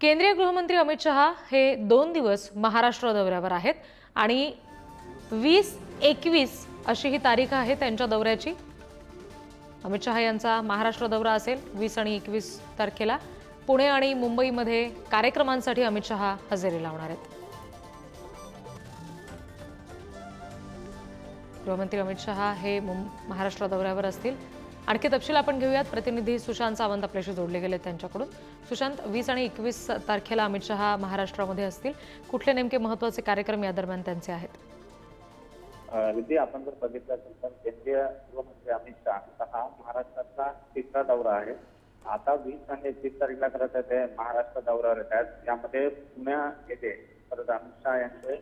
केंद्रीय गृहमंत्री अमित शहा हे दोन दिवस महाराष्ट्र दौऱ्यावर आहेत आणि वीस एकवीस अशी ही तारीख आहे त्यांच्या दौऱ्याची. अमित शहा यांचा महाराष्ट्र दौरा असेल वीस आणि एकवीस तारखेला. पुणे आणि मुंबईमध्ये कार्यक्रमांसाठी अमित शहा हजेरी लावणार आहेत. गृहमंत्री अमित शहा हे मुं- महाराष्ट्र दौऱ्यावर असतील. आणखी तपशील आपण घेऊयात. प्रतिनिधी सुशांत सावंत आपल्याशी जोडले गेले त्यांच्याकडून. सुशांत वीस आणि एकवीस तारखेला अमित शहा महाराष्ट्रामध्ये असतील. कुठले नेमके महत्त्वाचे कार्यक्रम या दरम्यान त्यांचे आहेत? विधी आपण जर बघितलं असेल तर केंद्रीय गृहमंत्री अमित शहा हा महाराष्ट्राचा तिसरा दौरा आहे. आता वीस आणि एकवीस तारीखला खरं तर ते महाराष्ट्र दौऱ्यावर येत आहेत. यामध्ये पुण्या येथे परत अमित शहा यांचे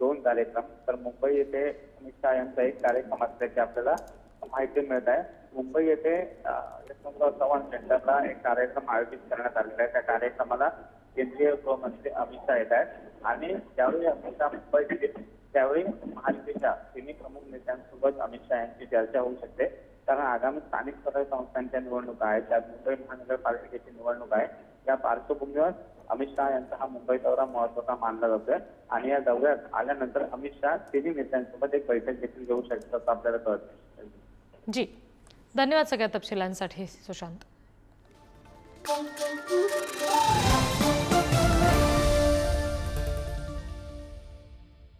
दोन कार्यक्रम. तर मुंबई येथे अमित शहा यांचा एक कार्यक्रम असल्याचे आपल्याला माहिती मिळत आहे. मुंबई येथे यशवंतराव चव्हाण सेंटरला एक कार्यक्रम आयोजित करण्यात आलेला आहे. त्या कार्यक्रमाला केंद्रीय गृहमंत्री अमित शहा येत आहेत. आणि त्यावेळी अमित शहा मुंबईत येतील त्यावेळी महायुतीच्या तिन्ही प्रमुख नेत्यांसोबत अमित शहा यांची चर्चा होऊ शकते. कारण आगामी स्थानिक स्वराज्य संस्थांच्या निवडणुका आहेत त्यात मुंबई महानगरपालिकेची निवडणूक आहे या पार्श्वभूमीवर अमित शहा यांचा हा मुंबई दौरा महत्त्वाचा मानला जातोय. आणि या दौऱ्यात आल्यानंतर अमित शहा तिन्ही नेत्यांसोबत एक बैठक देखील घेऊ शकतात असं आपल्याला कळत जी. धन्यवाद सगळ्या तपशिलांसाठी सुशांत.